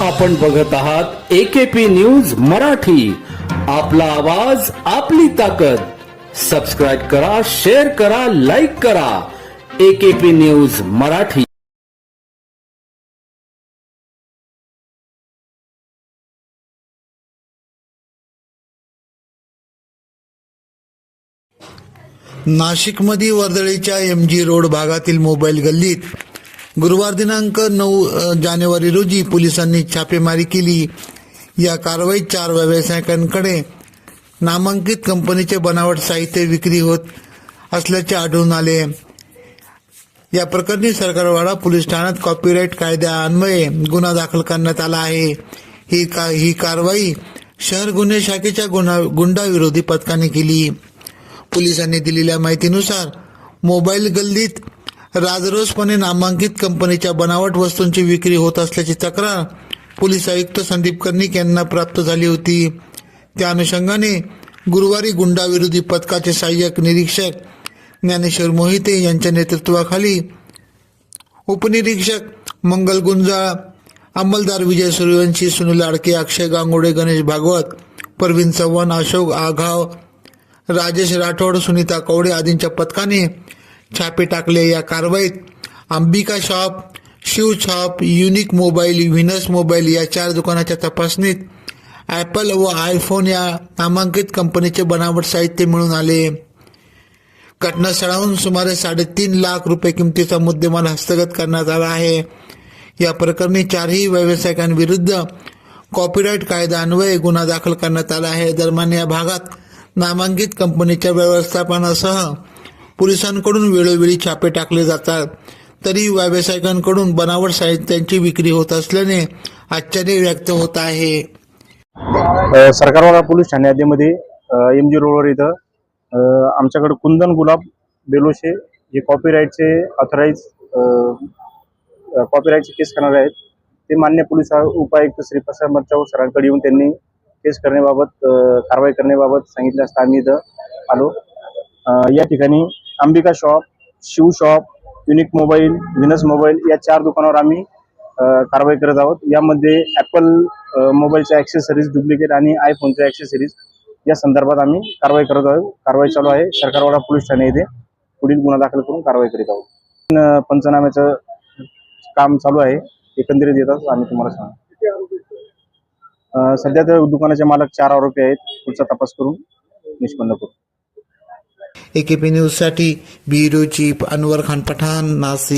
आपण बघत आहात एकेपी न्यूज मराठी. आपला आवाज आपली ताकद. सबस्क्राईब करा शेअर करा लाईक करा. AKP news Marathi. नाशिकमध्ये वर्दळीच्या एम जी रोड भागातील मोबाईल गल्लीत गुरुवार दिनांक नऊ जानेवारी रोजी पोलिसांनी छापेमारी केली. या कारवाईत चार व्यावसायिकांकडे नामांकित कंपनीचे बनावट साहित्य विक्री होत असल्याचे आढळून आले. या प्रकरणी सरकारवाडा पोलीस ठाण्यात कॉपीराईट कायद्यान्वये गुन्हा दाखल करण्यात आला आहे. ही का ही कारवाई शहर गुन्हे शाखेच्या गुन्हा गुंडाविरोधी पथकाने केली. पोलिसांनी दिलेल्या माहितीनुसार मोबाईल गल्लीत राजरोसपणे नामांकित कंपनीच्या बनावट वस्तूंची विक्री होत असल्याची तक्रार पोलीस आयुक्त संदीप कर्णिक यांना प्राप्त झाली होती. त्या अनुषंगाने गुरुवारी गुंडाविरोधी पथकाचे सहाय्यक निरीक्षक ज्ञानेश्वर मोहिते यांच्या नेतृत्वाखाली उपनिरीक्षक मंगल गुंजाळ अंमलदार विजय सूर्यवंशी सुनील आडके अक्षय गांगोडे गणेश भागवत परवीन चव्हाण अशोक आघाव राजेश राठोड सुनीता कवडे आदींच्या पथकाने छापे टाकले या कारवाईत Ambika shop Shiv shop unique mobile Venus mobile या चार दुकानाच्या तपासणीत ॲपल व आयफोन या नामांकित कंपनीचे बनावट साहित्य मिळून आले. घटनास्थळाहून सुमारे साडेतीन लाख रुपये किमतीचा मुद्देमाल हस्तगत करण्यात आला आहे. या प्रकरणी चारही व्यावसायिकांविरुद्ध कॉपीराईट कायद्यान्वये गुन्हा दाखल करण्यात आला आहे. दरम्यान या भागात नामांकित कंपनीच्या व्यवस्थापनासह पोलिसांकडून वेळोवेळी छापे टाकले जातात. तरी व्यावसायिकांकडून बनावट साहित्यांची विक्री होत असल्याने आश्चर्य व्यक्त होत आहे. सरकारवाला सरकारवाडा पोलीस ठाणे हद्दीमध्ये एम जी रोडवर इथं आमच्याकडे कुंदन गुलाब बेलोशे जे कॉपीराईटचे ऑथराईज कॉपीराईटचे केस करणारे आहेत. ते मान्य पोलीस उपायुक्त श्री प्रसाद मच्छाव सरांकडे येऊन त्यांनी केस करण्याबाबत कारवाई करण्याबाबत सांगितलं असता आम्ही इथं आलो. या ठिकाणी Ambika shop Shiv shop unique mobile Venus mobile या चार दुकानावर आम्ही कारवाई करत आहोत. यामध्ये ॲपल मोबाईलच्या ॲक्सेसरीज डुप्लिकेट आणि आयफोनच्या ॲक्सेसरीज या संदर्भात आम्ही कारवाई करत आहोत. कारवाई चालू आहे. सरकारवाडा पोलीस ठाणे येथे पुढील गुन्हा दाखल करून कारवाई करीत आहोत. पंचनाम्याचं काम चालू आहे. एकंदरीत येतात आम्ही तुम्हाला सांगू. सध्या तर दुकानाचे मालक चार आरोपी आहेत. पुढचा तपास करून निष्पन्न करू. एकेपी न्यूजसाठी ब्युरो चीफ अनवर खान पठाण नाशिक